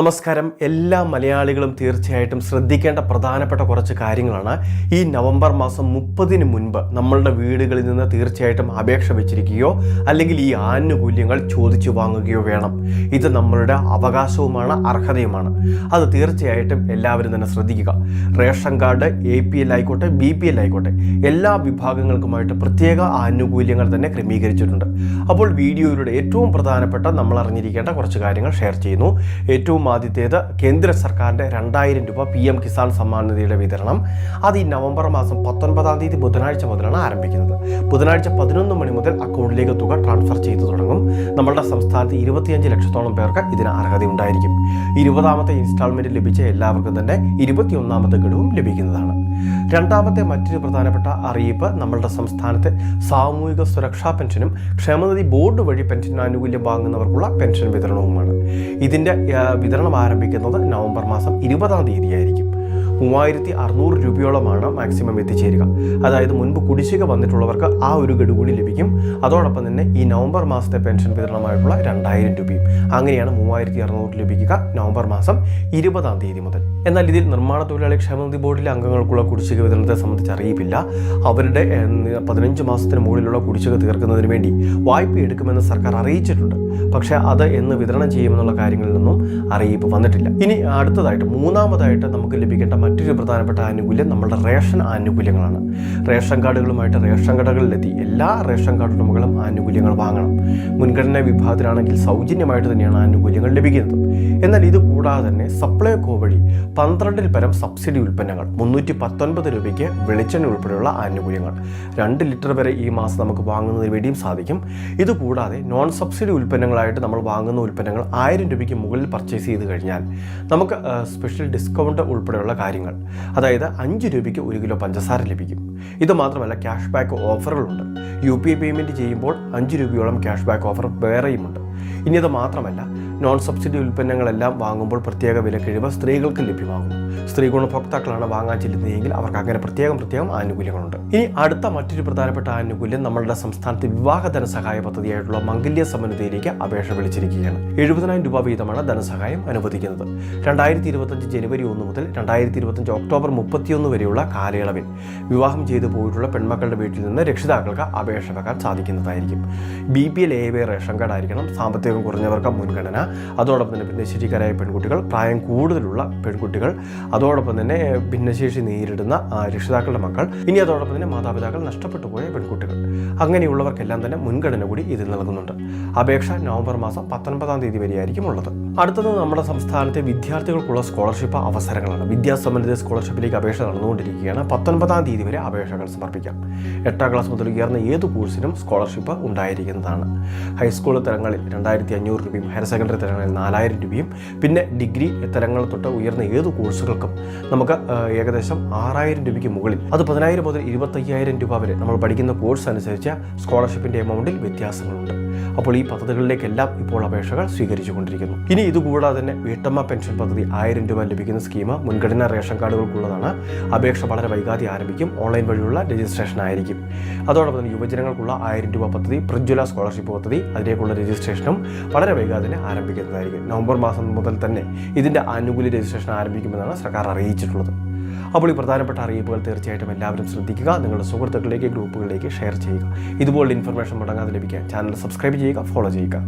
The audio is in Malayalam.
നമസ്കാരം. എല്ലാ മലയാളികളും തീർച്ചയായിട്ടും ശ്രദ്ധിക്കേണ്ട പ്രധാനപ്പെട്ട കുറച്ച് കാര്യങ്ങളാണ്. ഈ നവംബർ മാസം മുപ്പതിന് മുൻപ് നമ്മളുടെ വീടുകളിൽ നിന്ന് തീർച്ചയായിട്ടും അപേക്ഷ വെച്ചിരിക്കുകയോ അല്ലെങ്കിൽ ഈ ആനുകൂല്യങ്ങൾ ചോദിച്ചു വാങ്ങുകയോ വേണം. ഇത് നമ്മളുടെ അവകാശവുമാണ് അർഹതയുമാണ്. അത് തീർച്ചയായിട്ടും എല്ലാവരും തന്നെ ശ്രദ്ധിക്കുക. Ration card A P L ആയിക്കോട്ടെ ബി പി എൽ ആയിക്കോട്ടെ എല്ലാ വിഭാഗങ്ങൾക്കുമായിട്ട് പ്രത്യേക ആനുകൂല്യങ്ങൾ തന്നെ ക്രമീകരിച്ചിട്ടുണ്ട്. അപ്പോൾ വീഡിയോയിലൂടെ ഏറ്റവും പ്രധാനപ്പെട്ട നമ്മൾ അറിഞ്ഞിരിക്കേണ്ട കുറച്ച് കാര്യങ്ങൾ ഷെയർ ചെയ്യുന്നു. ഏറ്റവും ആദ്യത്തേത് കേന്ദ്ര സർക്കാരിന്റെ രണ്ടായിരം രൂപ പി എം കിസാൻ സമ്മാൻ നിധിയുടെ വിതരണം. അത് ഈ നവംബർ മാസം പത്തൊൻപതാം തീയതി ബുധനാഴ്ച മുതലാണ് ആരംഭിക്കുന്നത്. ബുധനാഴ്ച പതിനൊന്ന് മണി മുതൽ അക്കൗണ്ടിലേക്ക് തുക ട്രാൻസ്ഫർ ചെയ്തു തുടങ്ങും. നമ്മളുടെ സംസ്ഥാനത്ത് ഇരുപത്തിയഞ്ച് ലക്ഷത്തോളം പേർക്ക് ഇതിന് അർഹതയുണ്ടായിരിക്കും. ഇരുപതാമത്തെ ഇൻസ്റ്റാൾമെന്റ് ലഭിച്ച എല്ലാവർക്കും തന്നെ ഇരുപത്തിയൊന്നാമത്തെ ഗഡുവും ലഭിക്കുന്നതാണ്. രണ്ടാമത്തെ മറ്റൊരു പ്രധാനപ്പെട്ട അറിയിപ്പ് നമ്മളുടെ സംസ്ഥാനത്തെ സാമൂഹിക സുരക്ഷാ പെൻഷനും ക്ഷേമനിധി ബോർഡ് വഴി പെൻഷൻ ആനുകൂല്യം വാങ്ങുന്നവർക്കുള്ള പെൻഷൻ വിതരണവുമാണ്. ഇതിന്റെ ആ, വിതരണം ആരംഭിക്കുന്നത് നവംബർ മാസം ഇരുപതാം തീയതിയായിരിക്കും. മൂവായിരത്തി അറുന്നൂറ് രൂപയോളമാണ് മാക്സിമം എത്തിച്ചേരുക. അതായത് മുൻപ് കുടിശ്ശിക വന്നിട്ടുള്ളവർക്ക് ആ ഒരു ഗഡു കൂടി ലഭിക്കും. അതോടൊപ്പം തന്നെ ഈ നവംബർ മാസത്തെ പെൻഷൻ വിതരണമായിട്ടുള്ള രണ്ടായിരം രൂപയും. അങ്ങനെയാണ് മൂവായിരത്തി അറുന്നൂറ് ലഭിക്കുക നവംബർ മാസം ഇരുപതാം തീയതി മുതൽ. എന്നാൽ ഇതിൽ നിർമ്മാണ തൊഴിലാളി ക്ഷേമനിധി ബോർഡിലെ അംഗങ്ങൾക്കുള്ള കുടിശ്ശിക വിതരണത്തെ സംബന്ധിച്ച് അറിയിപ്പില്ല. അവരുടെ പതിനഞ്ച് മാസത്തിന് മുകളിലുള്ള കുടിശ്ശിക തീർക്കുന്നതിന് വേണ്ടി വായ്പ എടുക്കുമെന്ന് സർക്കാർ അറിയിച്ചിട്ടുണ്ട്. പക്ഷേ അത് എന്ന് വിതരണം ചെയ്യുമെന്നുള്ള കാര്യങ്ങളിൽ നിന്നും അറിയിപ്പ് വന്നിട്ടില്ല. ഇനി അടുത്തതായിട്ട് മൂന്നാമതായിട്ട് നമുക്ക് ലഭിക്കേണ്ട മറ്റൊരു പ്രധാനപ്പെട്ട ആനുകൂല്യം നമ്മുടെ റേഷൻ ആനുകൂല്യങ്ങളാണ്. റേഷൻ കാർഡുകളുമായിട്ട് റേഷൻ കടകളിലെത്തി എല്ലാ റേഷൻ കാർഡ് ഉടമകളും ആനുകൂല്യങ്ങൾ വാങ്ങണം. മുൻഗണനാ വിഭാഗത്തിലാണെങ്കിൽ സൗജന്യമായിട്ട് തന്നെയാണ് ആനുകൂല്യങ്ങൾ ലഭിക്കുന്നത്. എന്നാൽ ഇത് കൂടാതെ തന്നെ സപ്ലൈകോ വഴി പന്ത്രണ്ടിൽ പരം സബ്സിഡി ഉൽപ്പന്നങ്ങൾ മുന്നൂറ്റി പത്തൊൻപത് രൂപയ്ക്ക് വെളിച്ചെണ്ണ ഉൾപ്പെടെയുള്ള ആനുകൂല്യങ്ങൾ രണ്ട് ലിറ്റർ വരെ ഈ മാസം നമുക്ക് വാങ്ങുന്നതിന് വേണ്ടിയും സാധിക്കും. ഇത് കൂടാതെ നോൺ സബ്സിഡി ഉൽപ്പന്നങ്ങളായിട്ട് നമ്മൾ വാങ്ങുന്ന ഉൽപ്പന്നങ്ങൾ ആയിരം രൂപയ്ക്ക് മുകളിൽ പർച്ചേസ് ചെയ്ത് കഴിഞ്ഞാൽ നമുക്ക് സ്പെഷ്യൽ ഡിസ്കൗണ്ട് ഉൾപ്പെടെയുള്ള കാര്യങ്ങൾ. അതായത് അഞ്ച് രൂപയ്ക്ക് ഒരു കിലോ പഞ്ചസാര ലഭിക്കും. ഇത് മാത്രമല്ല ക്യാഷ് ബാക്ക് ഓഫറുകളുണ്ട്. യു പി ഐ പേയ്മെന്റ് ചെയ്യുമ്പോൾ അഞ്ച് രൂപയോളം ക്യാഷ് ബാക്ക് ഓഫർ വേറെയുമുണ്ട്. ഇനി അത് മാത്രമല്ല നോൺ സബ്സിഡി ഉൽപ്പന്നങ്ങളെല്ലാം വാങ്ങുമ്പോൾ പ്രത്യേക വിലക്കിഴിവ് സ്ത്രീകൾക്ക് ലഭ്യമാകും. സ്ത്രീ ഗുണഭോക്താക്കളാണ് വാങ്ങാൻ ചെല്ലുന്നതെങ്കിൽ അവർക്ക് അങ്ങനെ പ്രത്യേകം പ്രത്യേകം ആനുകൂല്യങ്ങളുണ്ട്. ഇനി അടുത്ത മറ്റൊരു പ്രധാനപ്പെട്ട ആനുകൂല്യം നമ്മളുടെ സംസ്ഥാനത്തെ വിവാഹ ധനസഹായ പദ്ധതിയായിട്ടുള്ള മംഗല്യ സമന്വതയിലേക്ക് അപേക്ഷ വിളിച്ചിരിക്കുകയാണ്. എഴുപതിനായിരം രൂപ വീതമാണ് ധനസഹായം അനുവദിക്കുന്നത്. രണ്ടായിരത്തി ഇരുപത്തഞ്ച് ജനുവരി ഒന്ന് മുതൽ രണ്ടായിരത്തി ഇരുപത്തഞ്ച് ഒക്ടോബർ മുപ്പത്തിയൊന്ന് വരെയുള്ള കാലയളവിൽ വിവാഹം ചെയ്തു പോയിട്ടുള്ള പെൺമക്കളുടെ വീട്ടിൽ നിന്ന് രക്ഷിതാക്കൾക്ക് അപേക്ഷ വെക്കാൻ സാധിക്കുന്നതായിരിക്കും. B P L A Y ration card ആയിരിക്കണം സാമ്പത്തികം കുറഞ്ഞവർക്ക് മുൻഗണന അതോടൊപ്പം തന്നെ ഭിന്നശേഷിക്കാരായ പെൺകുട്ടികൾ പ്രായം കൂടുതലുള്ള പെൺകുട്ടികൾ അതോടൊപ്പം തന്നെ ഭിന്നശേഷി നേരിടുന്ന രക്ഷിതാക്കളുടെ മക്കൾ ഇനി അതോടൊപ്പം തന്നെ മാതാപിതാക്കൾ നഷ്ടപ്പെട്ടു പോയ പെൺകുട്ടികൾ. അങ്ങനെയുള്ളവർക്കെല്ലാം തന്നെ മുൻഗണന കൂടി ഇതിൽ നൽകുന്നുണ്ട്. അപേക്ഷ നവംബർ മാസം പത്തൊൻപതാം തീയതി വരെയായിരിക്കും ഉള്ളത്. അടുത്തത് നമ്മുടെ സംസ്ഥാനത്തെ വിദ്യാർത്ഥികൾക്കുള്ള സ്കോളർഷിപ്പ് അവസരങ്ങളാണ്. വിദ്യാസംബന്ധിത സ്കോളർഷിപ്പിലേക്ക് അപേക്ഷ നടന്നുകൊണ്ടിരിക്കുകയാണ്. പത്തൊൻപതാം തീയതി വരെ അപേക്ഷകൾ സമർപ്പിക്കാം. എട്ടാം ക്ലാസ് മുതൽ ഉയർന്ന ഏത് കോഴ്സിനും സ്കോളർഷിപ്പ് ഉണ്ടായിരിക്കുന്നതാണ്. ഹൈസ്കൂൾ തലങ്ങളിൽ രണ്ടായിരത്തി അഞ്ഞൂറ് രൂപയും ഹയർ സെക്കൻഡറി തലങ്ങളിൽ നാലായിരം രൂപയും. പിന്നെ ഡിഗ്രി തലങ്ങൾ തൊട്ട് ഉയർന്ന ഏത് കോഴ്സുകൾക്കും നമുക്ക് ഏകദേശം ആറായിരം രൂപയ്ക്ക് മുകളിൽ അത് പതിനായിരം മുതൽ ഇരുപത്തയ്യായിരം രൂപ വരെ നമ്മൾ പഠിക്കുന്ന കോഴ്സ് അനുസരിച്ച് സ്കോളർഷിപ്പിന്റെ എമൗണ്ടിൽ വ്യത്യാസങ്ങളുണ്ട്. അപ്പോൾ ഈ പദ്ധതികളിലേക്കെല്ലാം ഇപ്പോൾ അപേക്ഷകൾ സ്വീകരിച്ചു കൊണ്ടിരിക്കുന്നു ഇനി ഇതുകൂടാതെ തന്നെ വീട്ടമ്മ പെൻഷൻ പദ്ധതി ആയിരം രൂപ ലഭിക്കുന്ന സ്കീം മുൻഗണനാ റേഷൻ കാർഡുകൾക്കുള്ളതാണ്. അപേക്ഷ വളരെ വൈകാതെ ആരംഭിക്കും. ഓൺലൈൻ വഴിയുള്ള രജിസ്ട്രേഷൻ ആയിരിക്കും. അതോടൊപ്പം തന്നെ യുവജനങ്ങൾക്കുള്ള ആയിരം രൂപ പദ്ധതി പ്രജ്വല സ്കോളർഷിപ്പ് പദ്ധതി അതിലേക്കുള്ള രജിസ്ട്രേഷനും വളരെ വൈകാതെ തന്നെ ആരംഭിക്കുന്നതായിരിക്കും. നവംബർ മാസം മുതൽ തന്നെ ഇതിന്റെ ആനുകൂല്യ രജിസ്ട്രേഷൻ ആരംഭിക്കുമെന്നാണ് സർക്കാർ അറിയിച്ചിട്ടുള്ളത്. അപ്പോൾ ഈ പ്രധാനപ്പെട്ട അറിയിപ്പുകൾ തീർച്ചയായിട്ടും എല്ലാവരും ശ്രദ്ധിക്കുക. നിങ്ങളുടെ സുഹൃത്തുക്കളിലേക്ക് ഗ്രൂപ്പുകളിലേക്ക് ഷെയർ ചെയ്യുക. ഇതുപോലുള്ള ഇൻഫർമേഷൻ മുടങ്ങാതെ ലഭിക്കാൻ ചാനൽ സബ്സ്ക്രൈബ് ചെയ്യുക ഫോളോ ചെയ്യുക.